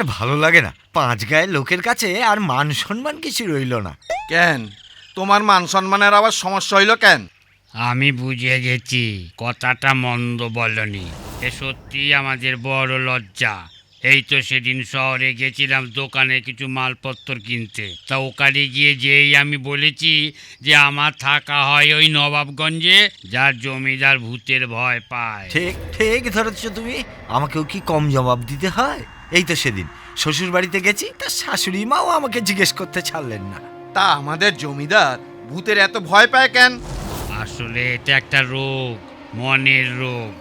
আর ভালো লাগে না। পাঁচ গায়ের লোকের কাছে আর মান সম্মান কিছু রইল না। কেন? তোমার মান সম্মানের আবার সমস্যা হইল কেন? আমি বুঝে গেছি কথাটা মন্দ বলনি। এ সত্যি আমাদের বড় লজ্জা। এই তো সেদিন শহরে গেছিলাম দোকানে কিছু মালপত্র কিনতে। তা ওখানে গিয়ে যেই আমি বলেছি যে আমার থাকা হয় ওই নবাবগঞ্জে যার জমিদার ভূতের ভয় পায়। ঠিক ঠিক ধরেছ তুমি। আমাকেও কি কম জবাব দিতে হয়? এই তো সেদিন। শ্বশুর বাড়িতে গেছি তার শাশুড়ি মাও আমাকে জিজ্ঞেস করতে ছাড়লেন না। তা আমাদের জমিদার ভূতের এত ভয় পায় কেন? আসলে এটা একটা রোগ মনের রোগ।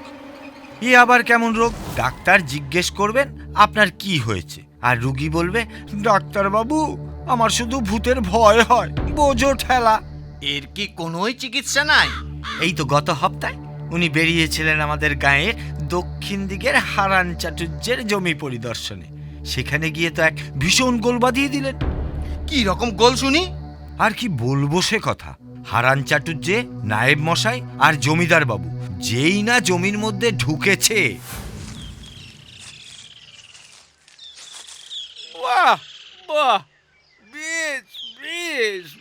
এ আবার কেমন রোগ? ডাক্তার জিজ্ঞেস করবেন আপনার কি হয়েছে? আর রুগী বলবে ডাক্তার বাবু আমার শুধু ভূতের ভয় হয় বোঝো ঠেলা। এর কি কোনোই চিকিৎসা নাই? এই তো গত হপ্তায় উনি বেরিয়েছিলেন আমাদের গাঁয়ের দক্ষিণ দিকের হারান চাটুর্যের জমি পরিদর্শনে। সেখানে গিয়ে তো এক ভীষণ গোল বাঁধিয়ে দিলেন। কি রকম গোল শুনি? আর কি বলব সে কথা? হারান চাটুর্যে নায়েব মশাই আর জমিদার বাবু যেই না জমির মধ্যে ঢুকেছে। বাহ বাহ বেশ বেশ বেশ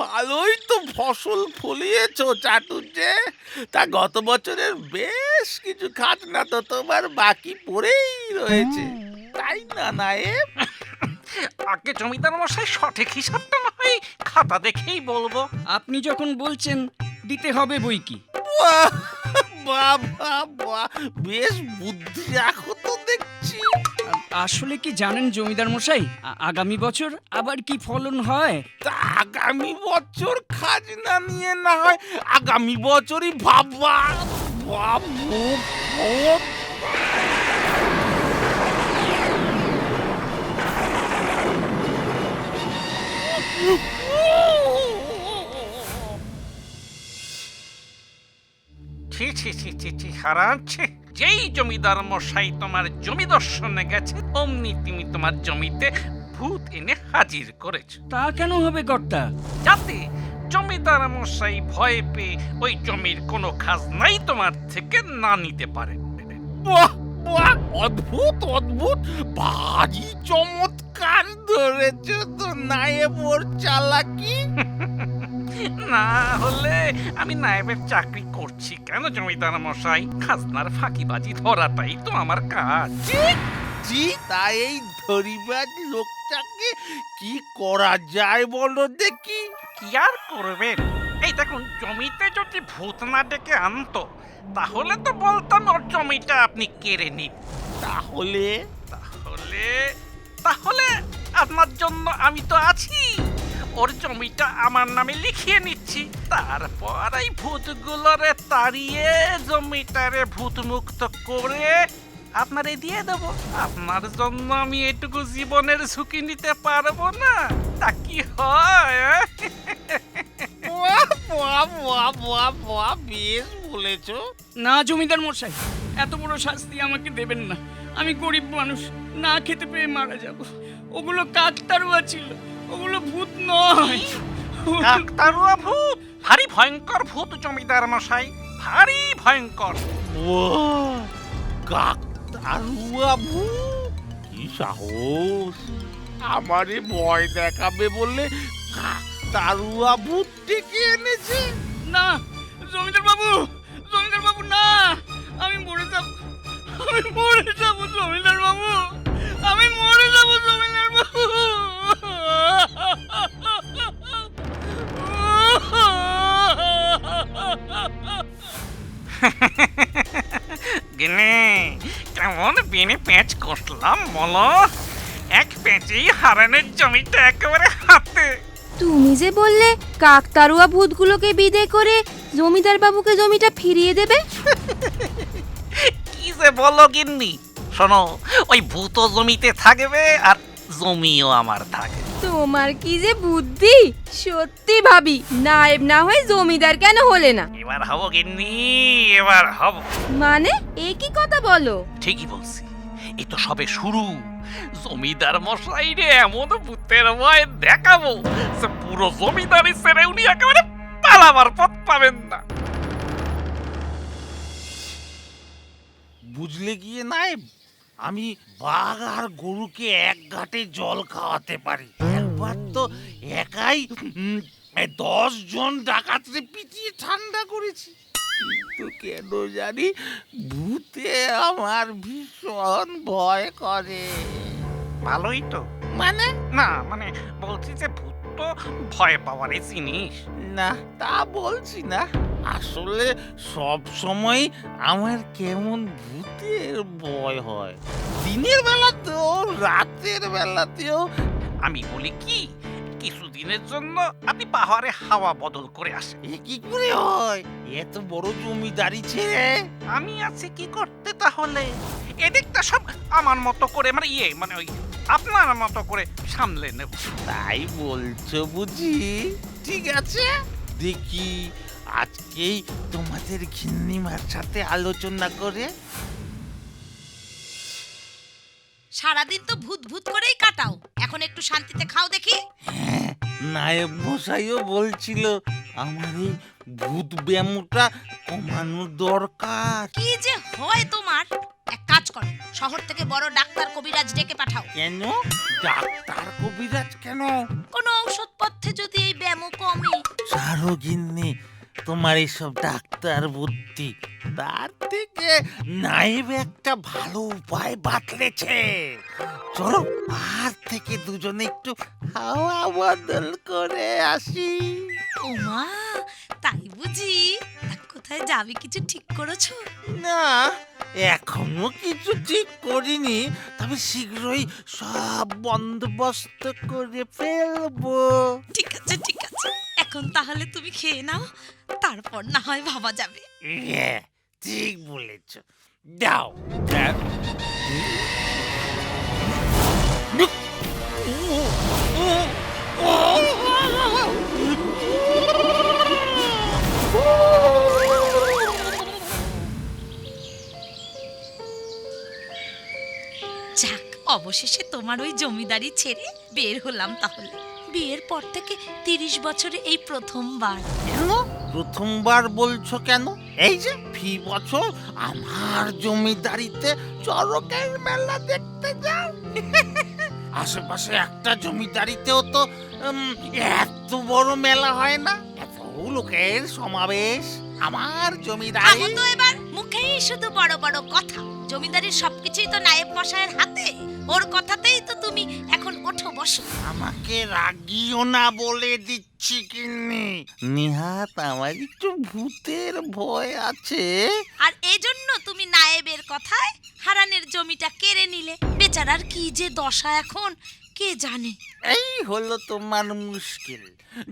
ভালোই তো ফসল ফলিয়েছ চাটুর্যে তা গত বছরের বেশ কিছু খাজনা তো তোমার বাকি পড়েই রয়েছে। তাই না নায়েব? আগে জমিদার মশাই সঠিক হিসাবটা না হয় খাতা দেখেই বলব। আপনি যখন বলছেন দিতে হবে বই কি? বাবা বেশ বুদ্ধি রাখো তো দেখছি। আসলে কি জানেন জমিদার মশাই? আগামী বছর আবার কি ফলন হয়? তা আগামী বছর খাজনা নিয়ে না হয়, আগামী বছরই ভাববা। বাবু ছি ছি ছি ছি ছি হারাচ্ছে যেই জমিদার মশাই তোমার জমি দর্শনে গেছে অমনি তুমি তোমার জমিতে ভূত এনে হাজির করেছ। তা কেন হবে কর্তা? যাতে জমিদার মশাই ভয় পেয়ে ওই জমির কোনো খাজনাই তোমার থেকে না নিতে পারে। বাহ বাহ অদ্ভুত অদ্ভুত। ভারী চমৎকার ধরেছ তো নায়েব ওর চালাকি। না হলে আমি নায়েবের চাকরি করছি কেন জমিদার মশাই? খাজনার ফাঁকিবাজি ধরাটাই তো আমার কাজ। জি তাই এই ধরিবাজ লোকটাকে কি করা যায় বলো দেখি। কি আর করবেন? এই দেখুন জমিতে যদি ভূত না ডেকে আনতো তাহলে তো বলতাম ওর জমিটা আপনি কেড়ে নিন। তাহলে? তাহলে তাহলে আপনার জন্য আমি তো আছি। ওর জমিটা আমার নামে লিখিয়ে নিচ্ছি। তারপর এই ভূতগুলোরে তাড়িয়ে জমিটারে ভূতমুক্ত করে আপনারে দিয়ে দেব। আপনার জন্য আমি এটুকু জীবনের ঝুঁকি নিতে পারব না। তা কি হয় বেশ বলেছ। না জমিদার মশাই এত বড় শাস্তি আমাকে দেবেন না। আমি গরিব মানুষ না খেতে পেয়ে মারা যাব। ওগুলো কাকতারুয়া ছিল। ওগুলো ভূত নয়। কাকতারুয়া ভূত ভারী ভয়ঙ্কর ভূত জমিদার মশাই। ভারী ভয়ঙ্কর। ও কাকতারুয়া ভূত? কি সাহস। আমারে ভয় দেখাবে বলে কাকতারুয়া ভূত ডেকে এনেছে। না জমিদার বাবু জমিদার বাবু না আমি মরে যাব। আমি মরে যাব জমিদার বাবু আমি মরে যাব জমিদার বাবু। গেলে কেমন বেনে প্যাঁচ কষলাম বলো? এক প্যাঁচেই হারানের জমিটা একেবারে হাতে। তুমি যে বললে কাকতারুয়া ভূতগুলোকে বিদে করে জমিদার বাবুকে জমিটা ফিরিয়ে দেবে? কি যে বলো গিন্নি শোনো ওই ভূত জমিতে থাকবে আর জমিও আমার থাকে। তোমার কি যে বুদ্ধি? সত্যি ভাবি নায়েব না হয়ে জমিদার কেন হলে না? এবার হব গিন্নি এবার হব। মানে এ কি কথা বলো? ঠিকই বলছি এ তো সবে শুরু। জমিদার মশাই রে এমন ভূতের ভয় দেখাবো যে পুরো জমিদারি ছেড়ে উনি একেবারে পালাবার পথ পাবেন না। বুঝলে গিয়ে নায়েব? আমি বাঘ আর গরুকে এক ঘাটে জল খাওয়াতে পারি। একবার তো একাই দশ জন ডাকাতরে পিটিয়ে ঠান্ডা করেছি। কিন্তু কেন জানি ভূতে আমার ভীষণ ভয় করে। ভালোই তো। মানে? না মানে বলছি যে তো ভয় পাওয়ারই জিনিস। না তা বলছি না। আসলে সব সময় আমার কেমন ভূতের ভয় হয়। দিনের বেলাতেও রাতের বেলাতেও। আমি বলি কি? কিছুদিনের জন্য আপনি পাহাড়ে হাওয়া বদল করে আসেন। এ কি করে হয়? এত বড় জমিদারি ছেড়ে আমি আছি কি করতে তাহলে? এদিকটা সব আমার মতো করে মানে ইয়ে মানে ওই আপনার মতো করে সামলে নেব। তাই বলছো বুঝি? ঠিক আছে দেখি আজকেই তোমাদের ঘিন্নিমার সাথে আলোচনা করে। সারাদিন তো ভূত ভূত করেই কাটাও। এখন একটু শান্তিতে খাও দেখি। হ্যাঁ নায়ব মশাইও বলছিল আমার এই ভূত ব্যায়ামটা কমানোর দরকার। কি যে হয় তোমার? এক কাজ করো শহর থেকে বড় ডাক্তার কবিরাজ ডেকে পাঠাও। কেন? ডাক্তার কবিরাজ কেন? কোনো ঔষধপথ্যে যদি এই ব্যায়ামও কমে। সারো গিন্নি তোমার এইসব ডাক্তার বুদ্ধি তার থেকে নাইব একটা ভালো উপায় বাতলেছে। চলো আর থেকে দুজনে একটু হাওয়া বদল করে আসি। ওমা তাই বুঝি? তা কোথায় যাবে কিছু ঠিক করেছ? না এখনও কিছু ঠিক করিনি তবে শীঘ্রই সব বন্দোবস্ত করে ফেলব। ঠিক আছে ঠিক আছে। এখন তাহলে তুমি খেয়ে নাও তারপর না হয় ভাবা যাবে। হ্যাঁ ঠিক বলেছ। দাও। যাক অবশেষে তোমার ওই জমিদারি ছেড়ে বের হলাম তাহলে। বিয়ের পর থেকে তিরিশ বছরে এই প্রথমবার। কেন? প্রথমবার বলছো কেন? এই যে ফি বছর আমার জমিদারিতে চরকের মেলা দেখতে যাও। আশেপাশে একটা জমিদারিতেও তো উম, এত বড় মেলা হয় না? এত লোকের সমাবেশ আমার জমিদারি তো এবার মুখেই শুধু বড় বড় কথা। জমিদারির সবকিছুই তো নায়েব মশায়ের হাতে। ওর কথাতেই তো তুমি এখন ওঠো বসো। আমাকে রাগিও না বলে দিচ্ছি কিন্নি। নিহাত আমার একটু ভূতের ভয় আছে। আর এজন্য তুমি নায়েবের কথায় হারানের জমিটা কেড়ে নিলে। বেচারার কি যে দশা এখন কে জানে? এই হলো তোমার মুশকিল।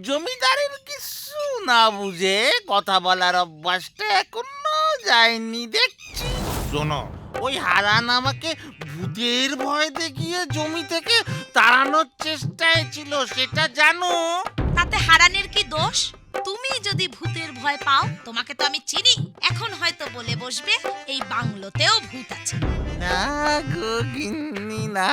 জমিদারের কিছু না বুঝে কথা বলার অভ্যাসটা এখনও যায়নি দেখছি। শোনো ওই হারান আমাকে ভূতের ভয় দেখিয়ে জমি থেকে তাড়ানোর চেষ্টায় ছিল সেটা জানো? তাতে হারানের কি দোষ? তুমি যদি ভূতের ভয় পাও তোমাকে তো আমি চিনি। এখন হয়তো বলে বসবে এই বাংলোতেও ভূত আছে। না গো গিন্নি না।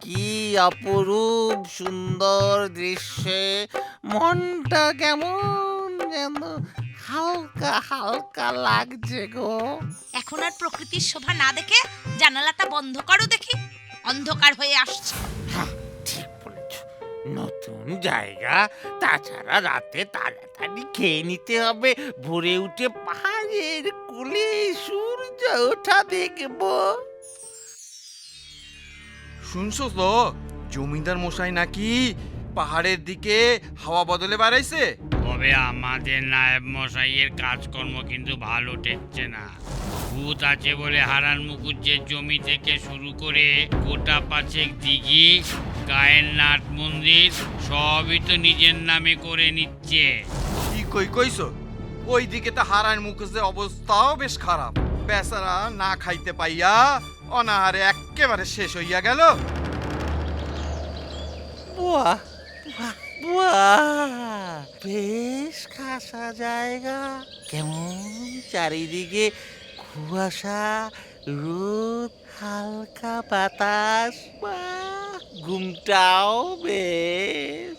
কি অপরূপ সুন্দর দৃশ্যে মনটা কেমন যেন হালকা হালকা লাগছে গো। এখন আর প্রকৃতির শোভা না দেখে জানালাটা বন্ধ করো দেখি। অন্ধকার হয়ে আসছে। হ্যাঁ ঠিক বলেছ। নতুন জায়গা তাছাড়া রাতে তাড়াতাড়ি খেয়ে নিতে হবে। ভোরে উঠে পাহাড়ের কোলে সূর্য ওঠা দেখব। শুনছো তো জমিদার মশাই নাকি পাহাড়ের দিকে হাওয়া বদলে বাড়াইছে? তবে আমাদের নায়েব মশাইয়ের কাজকর্ম কিন্তু ভালো ঠেকছে না। ভূত আছে বলে হারান মুকুজ্জের জমি থেকে শুরু করে গোটা পাঁচেক দিঘি গায়ের নাট মন্দির সবই তো নিজের নামে করে নিচ্ছে। কি কই কইছো? ওই দিকে তো হারান মুখোশের অবস্থাও বেশ খারাপ। বেচারা না খাইতে পাইয়া অনাহারে একেবারে শেষ হইয়া গেল। বাহ, বাহ বেশ খাসা জায়গা। কেমন চারিদিকে কুয়াশা রোদ হালকা বাতাস ঘুমটাও বেশ?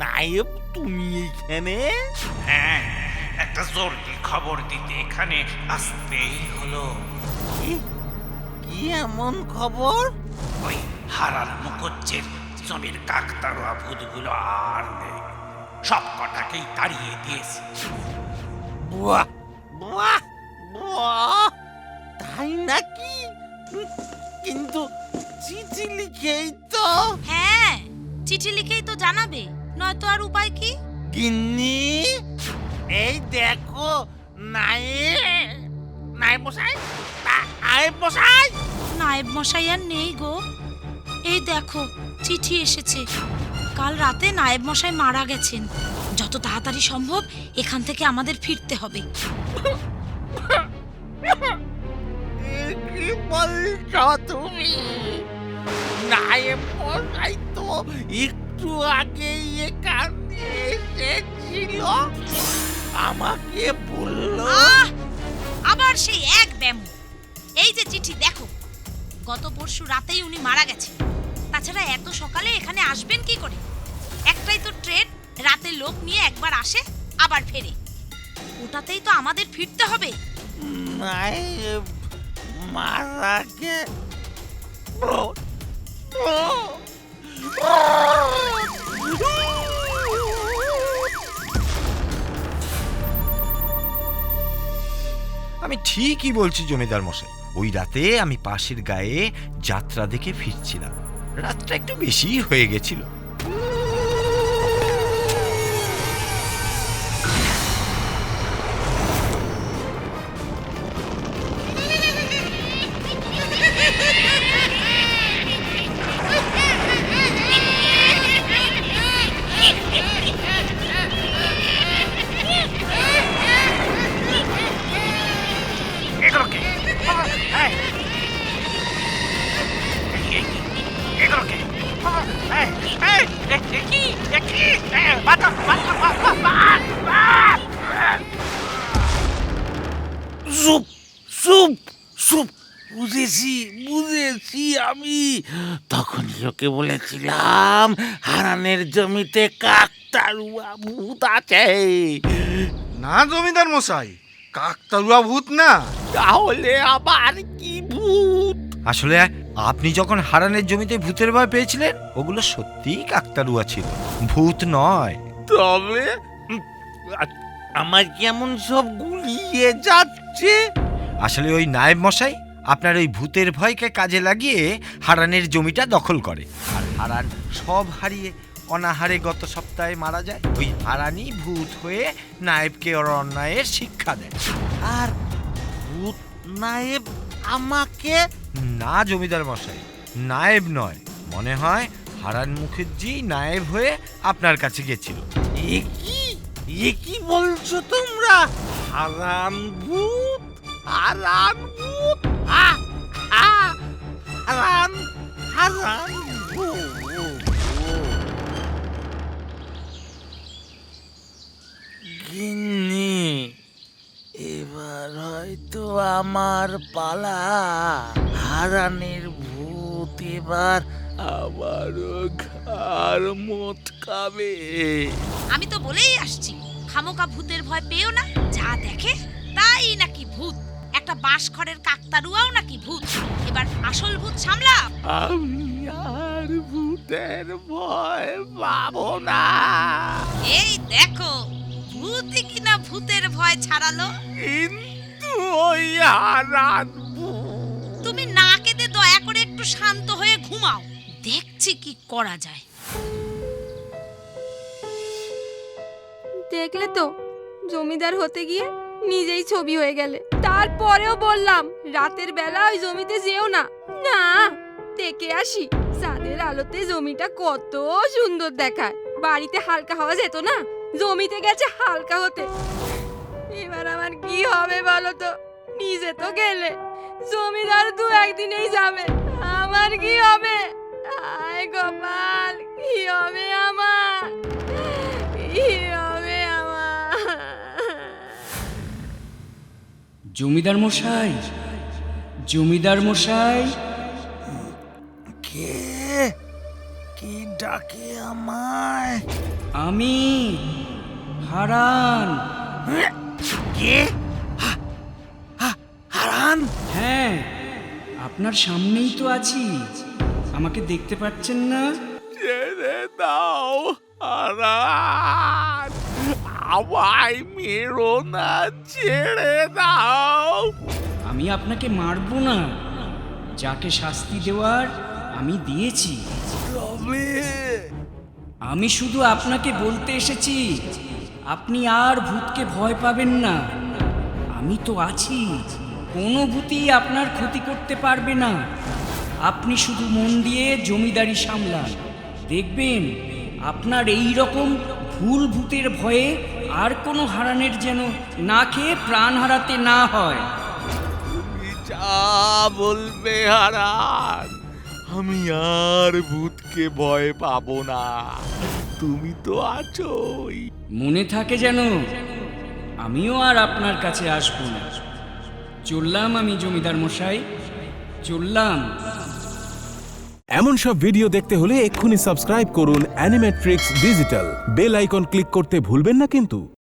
নায়েব তুমি এখানে? হ্যাঁ একটা জরুরি খবর দিতে এখানে আসতেই হলো। কি এমন খবর? ওই হারার মুখজ্জের জমির কাকতারুয়া ভূতগুলো আর নেই। সব কটাকেই তাড়িয়ে দিয়েছি। বাহ বাহ বাহ তাই নাকি? কিন্তু চিঠি লিখেই তো। হ্যাঁ চিঠি লিখেই তো জানাবে নয়তো আর উপায় কি? গিন্নি এই দেখো নায়ে নায়েব মশাই নায়েব মশাই। নায়েব মশাই আর নেই গো। এই দেখো চিঠি এসেছে। কাল রাতে নায়েব মশাই মারা গেছেন। যত তাড়াতাড়ি সম্ভব এখান থেকে আমাদের ফিরতে হবে। এ কি বলছ তুমি? নায়েব মশাই তো একটু আগেই এখানে এসেছিল। আমাকে বলল আবার সেই এক ব্যামো। এই যে চিঠি দেখো। গত পরশু রাতেই উনি মারা গেছেন। তাছাড়া এত সকালে এখানে আসবেন কি করে? একটাই তো ট্রেন, রাতে লোক নিয়ে একবার আসে, আবার ফেরে। ওটাতেই তো আমাদের ফিরতে হবে। আমি ঠিকই বলছি জমিদার মশাই। ওই রাতে আমি পাশের গায়ে যাত্রা দেখে ফিরছিলাম। রাতটা একটু বেশিই হয়ে গেছিল। কি? কি? চুপ চুপ চুপ বুঝেছি বুঝেছি আমি তখন লোকে বলেছিলাম হারানের জমিতে কাকতারুয়া ভূত আছে না জমিদার মশাই কাকতারুয়া ভূত না তাহলে আবার কি ভূত আসলে আপনি যখন হারানের জমিতে ভূতের ভয় পেয়েছিলেন ওগুলো সত্যিই কাকতারুয়া ছিল। ভূত নয়। তবে আমার কেমন সব গুলিয়ে যাচ্ছে? আসলে ওই নায়েব মশাই আপনার ওই ভূতের ভয়কে কাজে লাগিয়ে হারানের জমিটা দখল করে। আর হারান সব হারিয়ে অনাহারে গত সপ্তাহে মারা যায়। ওই হারানই ভূত হয়ে নায়েবকে ওর অন্যায়ের শিক্ষা দেয়। আর ভূত নায়েব আমাকে না জমিদার মশাই, নায়েব নয়। মনে হয় হারান মুখার্জি নায়েব হয়ে আপনার কাছে গেছিল। এ কি? বলছো তোমরা? হারান ভূত হারান ভূত হারান হারান ভূত। গিন্নি হয়তো আমার পালা হারানের ভূত এবার আবারও ঘর মত খাবে আমি তো বলেই আসছি খামোকা ভূতের ভয় পেও না যা দেখে তাই নাকি ভূত। একটা বাঁশখড়ের কাকতারুয়াও নাকি ভূত। এবার আসল ভূত সামলা আমি আর ভূতের ভয় পাবো না। এই দেখো ভূতই কিনা ভূতের ভয় ছাড়ালো? ওই তুমি না কেঁদে দয়া করে একটু শান্ত হয়ে ঘুমাও। দেখছি কি করা যায়। দেখলে তো জমিদার হতে গিয়ে নিজেই ছবি হয়ে গেলে। তারপরেও বললাম রাতের বেলা ওই জমিতে যেও না। না দেখে আসি চাঁদের আলোতে জমিটা কত সুন্দর দেখায়। বাড়িতে হালকা হওয়া যেত না জমিতে গেছে হালকা হতে। এবার আমার কি হবে বলো তো? নিজে তো গেলে। জমিদার দু একদিনেই যাবে। আমার কি হবে? আয় গোপাল কি হবে আমার? কি হবে আমার? জমিদার মশাই জমিদার মশাই। কে? কি ডাকে আমায়? আমি হারান। কে হারান? হ্যাঁ আপনার সামনেই তো আছি। আমাকে দেখতে পাচ্ছেন না? ছেড়ে দাও হারান। আমায় মেরো না ছেড়ে দাও। আমি আপনাকে মারবো না। যাকে শাস্তি দেওয়ার আমি দিয়েছি। আমি শুধু আপনাকে বলতে এসেছি আপনি আর ভূতকে ভয় পাবেন না। আমি তো আছি। কোনো ভূতই আপনার ক্ষতি করতে পারবে না। আপনি শুধু মন দিয়ে জমিদারি সামলান। দেখবেন, আপনার এই রকম ভুল ভূতের ভয়ে আর কোনো হারানের যেন না খেয়ে প্রাণ হারাতে না হয়। যা বলবে হারান, আমি আর ভূতকে ভয় পাবো না। তুমি তো আছোই। মনে থাকে যেন আমিও আর আপনার কাছে আসব না। চললাম আমি জমিদার মশাই, চললাম। এমন সব ভিডিও দেখতে হলে এক্ষুনি সাবস্ক্রাইব করুন Animatrix digital bell icon click করতে ভুলবেন না কিন্তু।